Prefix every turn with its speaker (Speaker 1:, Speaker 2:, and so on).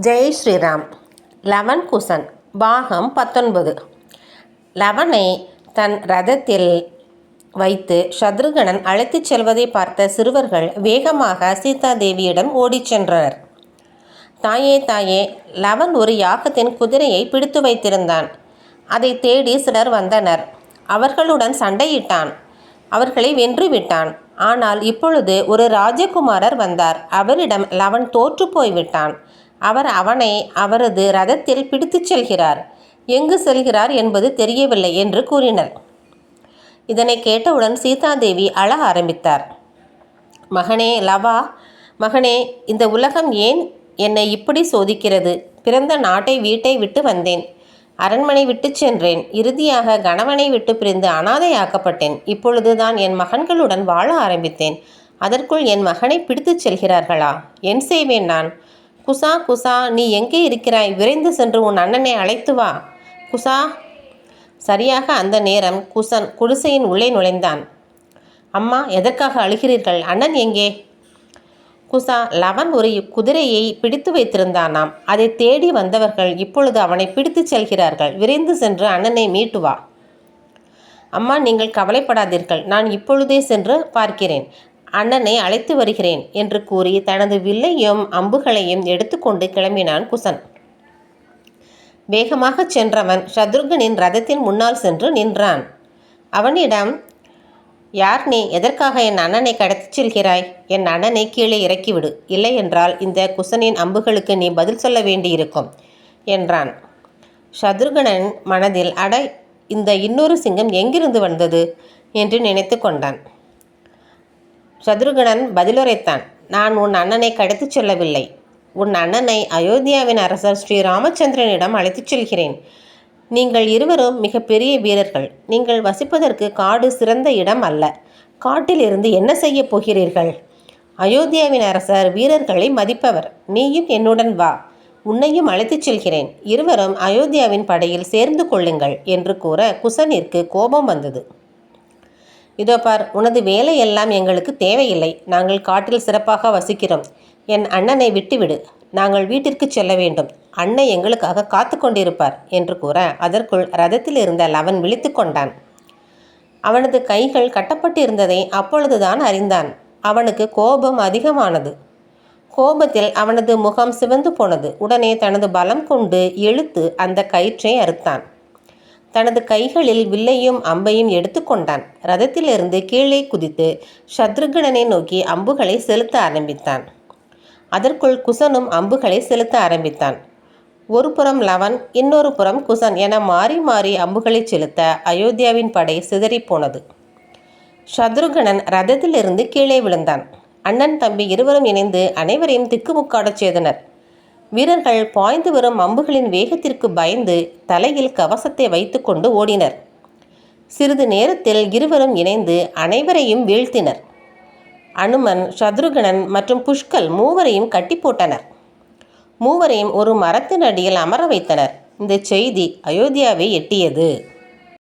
Speaker 1: Jai Sriram. Eleven Kusan. பாகம் பத்தொன்பது. லவனை தன் ரதத்தில் வைத்து சத்ருகணன் அழைத்துச் செல்வதை பார்த்த சிறுவர்கள் வேகமாக சீதாதேவியிடம் ஓடிச் சென்றனர். தாயே தாயே லவன் ஒரு யாகத்தின் குதிரையை பிடித்து வைத்திருந்தான். அதை தேடி சிலர் வந்தனர். அவர்களுடன் சண்டையிட்டான். அவர்களை வென்று விட்டான் ஆனால் இப்பொழுது ஒரு ராஜகுமாரர் வந்தார். அவரிடம் லவன் தோற்று போய்விட்டான். அவர் அவனை அவரது ரதத்தில் பிடித்துச் செல்கிறார். எங்கு செல்கிறார் என்பது தெரியவில்லை என்று கூறினர். இதனை கேட்டவுடன் சீதாதேவி அழ ஆரம்பித்தார். மகனே லவா மகனே இந்த உலகம் ஏன் என்னை இப்படி சோதிக்கிறது? பிறந்த நாட்டை வீட்டை விட்டு வந்தேன். அரண்மனை விட்டு சென்றேன். இறுதியாக கணவனை விட்டு பிரிந்து அனாதையாக்கப்பட்டேன். இப்பொழுதுதான் என் மகன்களுடன் வாழ ஆரம்பித்தேன். அதற்குள் என் மகனை பிடித்துச் செல்கிறார்களா? என் செய்வேன் நான். குசா குசா நீ எங்கே இருக்கிறாய்? விரைந்து சென்று உன் அண்ணனை அழைத்து வா. குசா சரியாக அந்த நேரம் குசன் குடிசையின் உள்ளே நுழைந்தான். அம்மா எதற்காக அழுகிறீர்கள்? அண்ணன் எங்கே? குசா லவன் ஒரு குதிரையை பிடித்து வைத்திருந்தானாம். அதை தேடி வந்தவர்கள் இப்பொழுது அவனை பிடித்துச் செல்கிறார்கள். விரைந்து சென்று அண்ணனை மீட்டு வா. அம்மா நீங்கள் கவலைப்படாதீர்கள். நான் இப்பொழுதே சென்று பார்க்கிறேன். அண்ணனை அழைத்து வருகிறேன் என்று கூறி தனது வில்லையும் அம்புகளையும் எடுத்துக்கொண்டு கிளம்பினான் குசன். வேகமாகச் சென்றவன் சத்ருகனின் ரதத்தின் முன்னால் சென்று நின்றான். அவனிடம் யார் நீ? எதற்காக என் அண்ணனை கடத்திச் செல்கிறாய்? என் அண்ணனை கீழே இறக்கிவிடு. இல்லை என்றால் இந்த குசனின் அம்புகளுக்கு நீ பதில் சொல்ல வேண்டியிருக்கும் என்றான். சத்ருகனன் மனதில் அட இந்த இன்னொரு சிங்கம் எங்கிருந்து வந்தது? என்று நினைத்து கொண்டான். சதுருகணன் பதிலுரைத்தான் நான் உன் அண்ணனை கடத்திச் செல்லவில்லை. உன் அண்ணனை அயோத்தியாவின் அரசர் ஸ்ரீ ராமச்சந்திரனிடம் அழைத்துச் செல்கிறேன். நீங்கள் இருவரும் மிகப்பெரிய வீரர்கள். நீங்கள் வசிப்பதற்கு காடு சிறந்த இடம் அல்ல. காட்டில் இருந்து என்ன செய்ய போகிறீர்கள்? அயோத்தியாவின் அரசர் வீரர்களை மதிப்பவர். நீயும் என்னுடன் வா. உன்னையும் அழைத்துச் செல்கிறேன். இருவரும் அயோத்தியாவின் படையில் சேர்ந்து கொள்ளுங்கள் என்று கூற குசனிற்கு கோபம் வந்தது. இதோ பார் உனது வேலையெல்லாம் எங்களுக்கு தேவையில்லை. நாங்கள் காட்டில் சிறப்பாக வசிக்கிறோம். என் அண்ணனை விட்டுவிடு. நாங்கள் வீட்டிற்கு செல்ல வேண்டும். அண்ணன் எங்களுக்காக காத்து கொண்டிருப்பார் என்று கூற அதற்குள் ரதத்தில் இருந்த லவன் விழித்து கொண்டான். அவனது கைகள் கட்டப்பட்டிருந்ததை அப்பொழுதுதான் அறிந்தான். அவனுக்கு கோபம் அதிகமானது. கோபத்தில் அவனது முகம் சிவந்து போனது. உடனே தனது பலம் கொண்டு இழுத்து அந்த கயிற்றை அறுத்தான். தனது கைகளில் வில்லையும் அம்பையும் எடுத்துக்கொண்டான் ரதத்திலிருந்து கீழே குதித்து சத்ருகணனை நோக்கி அம்புகளை செலுத்த ஆரம்பித்தான். அதற்குள் குசனும் அம்புகளை செலுத்த ஆரம்பித்தான். ஒரு புறம் லவன் இன்னொரு புறம் குசன் என மாறி மாறி அம்புகளை செலுத்த அயோத்தியாவின் படை சிதறிப்போனது. சத்ருகணன் ரதத்திலிருந்து கீழே விழுந்தான். அண்ணன் தம்பி இருவரும் இணைந்து அனைவரையும் திக்குமுக்காடச் செய்தனர். வீரர்கள் பாய்ந்து வரும் அம்புகளின் வேகத்திற்கு பயந்து தலையில் கவசத்தை வைத்துக்கொண்டு ஓடினர். சிறிது நேரத்தில் இருவரும் இணைந்து அனைவரையும் வீழ்த்தினர். அனுமன் சத்ருகணன் மற்றும் புஷ்கல் மூவரையும் கட்டி போட்டனர். மூவரையும் ஒரு மரத்தின் அடியில் அமர வைத்தனர். இந்த செய்தி அயோத்தியாவை எட்டியது.